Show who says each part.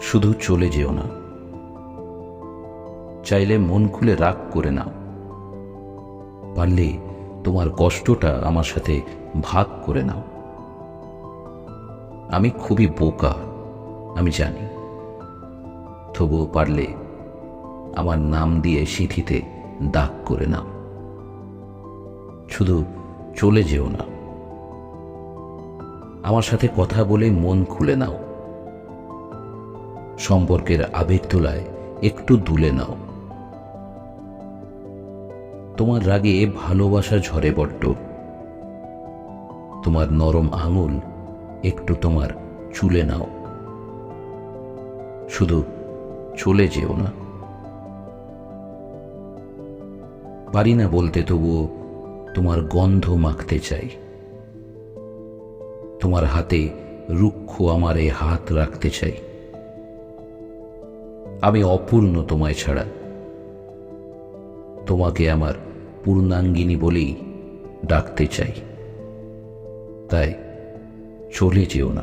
Speaker 1: শুধু চলে যেও না। চাইলে মন খুলে রাগ করে নাও। পারলে তোমার কষ্টটা আমার সাথে ভাগ করে নাও। আমি খুবই বোকা, আমি জানি। তবুও পারলে আমার নাম দিয়ে সিঁথিতে দাগ করে নাও। শুধু চলে যেও না। আমার সাথে কথা বলে মন খুলে নাও। সম্পর্কের আবেগ তোলায় একটু দুলে নাও। তোমার রাগে ভালোবাসা ঝরে বড্ড। তোমার নরম আঙুল একটু তোমার চুলে নাও। শুধু চলে যেও না। পারি না বলতে তবুও তোমার গন্ধ মাখতে চাই। তোমার হাতে রুক্ষ আমার এ হাত রাখতে চাই। আমি অপূর্ণ তোমায় ছাড়া। তোমাকে আমার পূর্ণাঙ্গিনী বলেই ডাকতে চাই। তাই চলে যেও না।